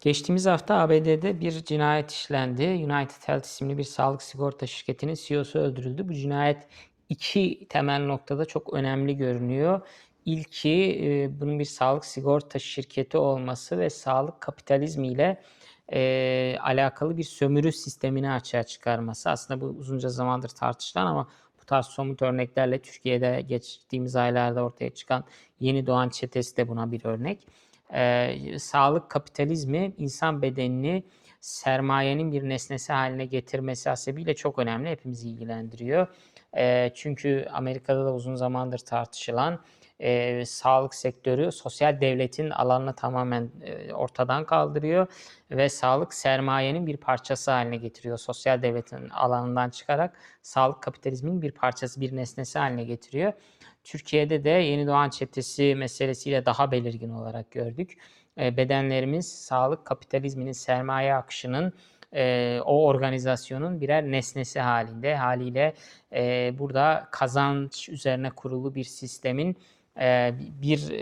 Geçtiğimiz hafta ABD'de bir cinayet işlendi. United Health isimli bir sağlık sigorta şirketinin CEO'su öldürüldü. Bu cinayet iki temel noktada çok önemli görünüyor. İlki e, bunun bir sağlık sigorta şirketi olması ve sağlık kapitalizmiyle e, alakalı bir sömürü sistemini açığa çıkarması. Aslında bu uzunca zamandır tartışılan ama bu tarz somut örneklerle Türkiye'de geçtiğimiz aylarda ortaya çıkan yeni doğan çetesi de buna bir örnek e, sağlık kapitalizmi insan bedenini sermayenin bir nesnesi haline getirmesi hasebiyle çok önemli. Hepimizi ilgilendiriyor. E, çünkü Amerika'da da uzun zamandır tartışılan e, sağlık sektörü sosyal devletin alanını tamamen e, ortadan kaldırıyor ve sağlık sermayenin bir parçası haline getiriyor. Sosyal devletin alanından çıkarak sağlık kapitalizmin bir parçası, bir nesnesi haline getiriyor. Türkiye'de de yeni doğan çetesi meselesiyle daha belirgin olarak gördük. E, bedenlerimiz sağlık kapitalizminin sermaye akışının e, o organizasyonun birer nesnesi halinde haliyle e, burada kazanç üzerine kurulu bir sistemin bir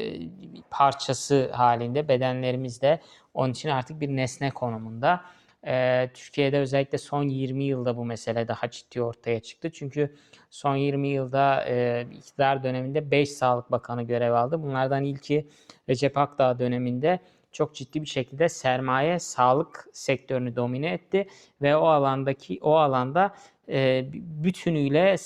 parçası halinde bedenlerimizde onun için artık bir nesne konumunda. E, Türkiye'de özellikle son 20 yılda bu mesele daha ciddi ortaya çıktı. Çünkü son 20 yılda e, iktidar döneminde 5 Sağlık Bakanı görev aldı. Bunlardan ilki Recep Akdağ döneminde çok ciddi bir şekilde sermaye sağlık sektörünü domine etti ve o alandaki o alanda e, bütünüyle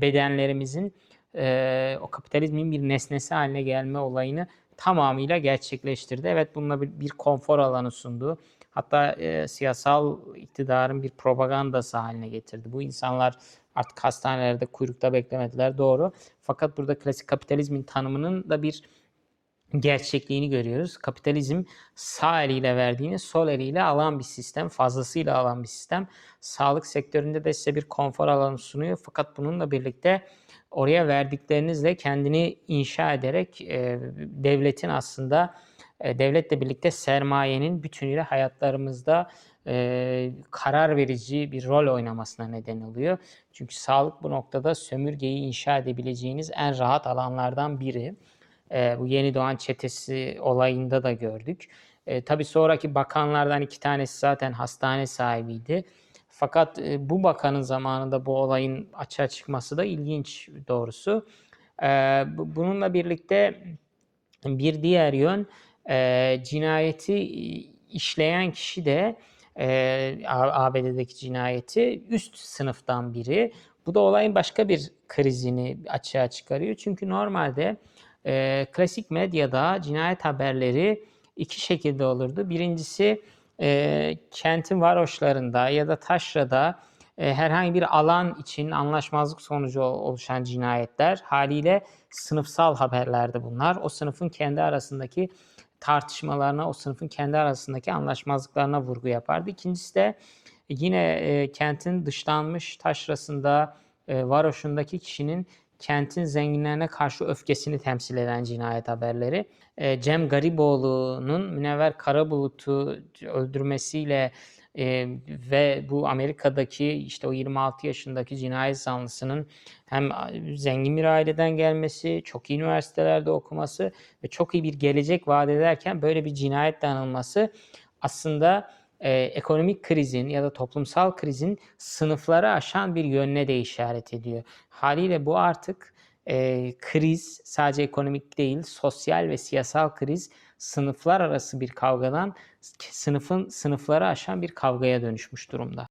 bedenlerimizin e, o kapitalizmin bir nesnesi haline gelme olayını tamamıyla gerçekleştirdi. Evet bununla bir, bir konfor alanı sundu. Hatta e, siyasal iktidarın bir propagandası haline getirdi. Bu insanlar artık hastanelerde kuyrukta beklemediler doğru. Fakat burada klasik kapitalizmin tanımının da bir gerçekliğini görüyoruz. Kapitalizm sağ eliyle verdiğini sol eliyle alan bir sistem, fazlasıyla alan bir sistem. Sağlık sektöründe de size bir konfor alanı sunuyor. Fakat bununla birlikte oraya verdiklerinizle kendini inşa ederek e, devletin aslında e, devletle birlikte sermayenin bütünüyle hayatlarımızda e, karar verici bir rol oynamasına neden oluyor. Çünkü sağlık bu noktada sömürgeyi inşa edebileceğiniz en rahat alanlardan biri. E, bu yeni doğan çetesi olayında da gördük. E, tabii sonraki bakanlardan iki tanesi zaten hastane sahibiydi. Fakat e, bu bakanın zamanında bu olayın açığa çıkması da ilginç doğrusu. E, bununla birlikte bir diğer yön e, cinayeti işleyen kişi de e, ABD'deki cinayeti üst sınıftan biri. Bu da olayın başka bir krizini açığa çıkarıyor. Çünkü normalde e, klasik medyada cinayet haberleri iki şekilde olurdu. Birincisi e, kentin varoşlarında ya da taşrada herhangi bir alan için anlaşmazlık sonucu oluşan cinayetler haliyle sınıfsal haberlerde bunlar. O sınıfın kendi arasındaki tartışmalarına, o sınıfın kendi arasındaki anlaşmazlıklarına vurgu yapardı. İkincisi de yine e, kentin dışlanmış taşrasında, e, varoşundaki kişinin kentin zenginlerine karşı öfkesini temsil eden cinayet haberleri. E, Cem Gariboğlu'nun Münevver Karabulut'u öldürmesiyle e, ve bu Amerika'daki işte o 26 yaşındaki cinayet zanlısının hem zengin bir aileden gelmesi, çok iyi üniversitelerde okuması ve çok iyi bir gelecek vaat ederken böyle bir cinayetle anılması aslında e, ekonomik krizin ya da toplumsal krizin sınıfları aşan bir yönüne de işaret ediyor. Haliyle bu artık e, kriz sadece ekonomik değil, sosyal ve siyasal kriz sınıflar arası bir kavgadan sınıfın sınıfları aşan bir kavgaya dönüşmüş durumda.